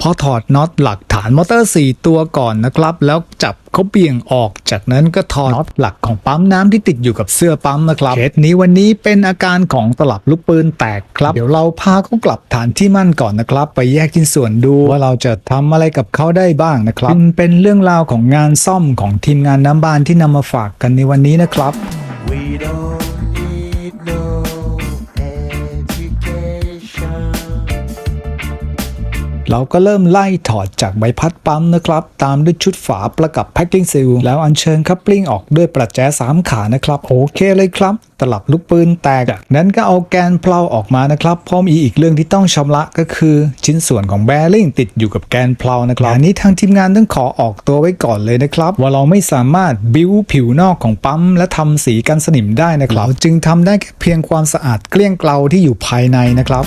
พอถอดน็อตหลักฐานมอเตอร์ 4 ตัวก่อนนะครับ แล้วจับเขาเบี่ยงออกจากนั้นก็ถอดน็อตหลักของปั๊มน้ำที่ติดอยู่กับเสื้อปั๊มนะครับเคสนี้วันนี้เป็นอาการของตลับลูกปืนแตกครับ เดี๋ยวเราพาเขากลับฐานที่มั่นก่อนนะครับ ไปแยกชิ้นส่วนดูว่าเราจะทำอะไรกับเขาได้บ้างนะครับเป็นเรื่องราวของงานซ่อมของทีมงานน้ำบานที่นำมาฝากกันในวันนี้นะครับ We don't เราก็เริ่มไล่ถอดจากใบพัดปั๊มนะครับ ตามด้วยชุดฝาประกับแพ็กกิ้งซีลแล้วอัญเชิญคัพปลิ้งออกด้วยประแจสามขานะครับ โอเคเลยครับ ตลับลูกปืนแตกนั้นก็เอาแกนเพลาออกมานะครับพร้อมอีกเรื่องที่ต้องชำระก็คือ ชิ้นส่วนของแบริ่งติดอยู่กับแกนเพลานะครับอันนี้ทางทีมงานต้องขอออกตัวไว้ก่อนเลยนะครับ ว่าเราไม่สามารถบิ้วผิวนอกของปั๊ม และทำสีกันสนิมได้นะครับ จึงทำได้แค่เพียงความสะอาดเกลี้ยงเกลาที่อยู่ภายในนะครับ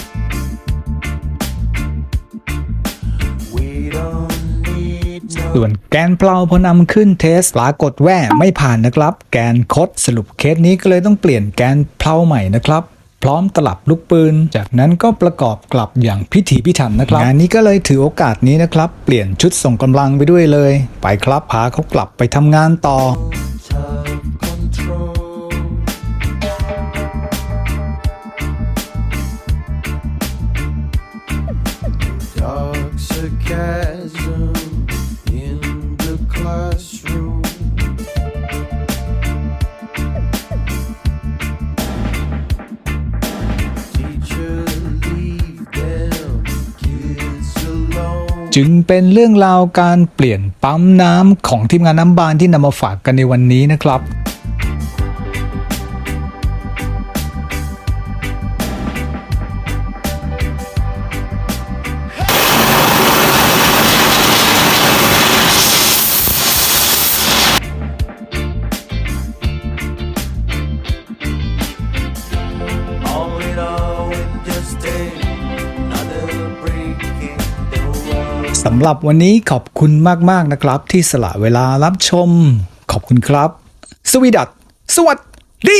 ส่วนแกนเพลาพอนำขึ้นเทสปรากฏแว่ไม่ผ่านนะครับ แกนคดสรุปเคสนี้ก็เลยต้องเปลี่ยนแกนเพลาใหม่นะครับพร้อมตลับลูกปืน จากนั้นก็ประกอบกลับอย่างพิถีพิถันนะครับ งานนี้ก็เลยถือโอกาสนี้นะครับ เปลี่ยนชุดส่งกำลังไปด้วยเลย ไปครับพาเขากลับไปทำงานต่อ tough จึงเป็นเรื่องราวการเปลี่ยนปั๊มน้ำของทีมงานน้ำบานที่นำมาฝากกันในวันนี้นะครับ สำหรับวันนี้ขอบคุณมากๆนะครับ ที่สละเวลารับชม ขอบคุณครับ สวีดัตสวัสดี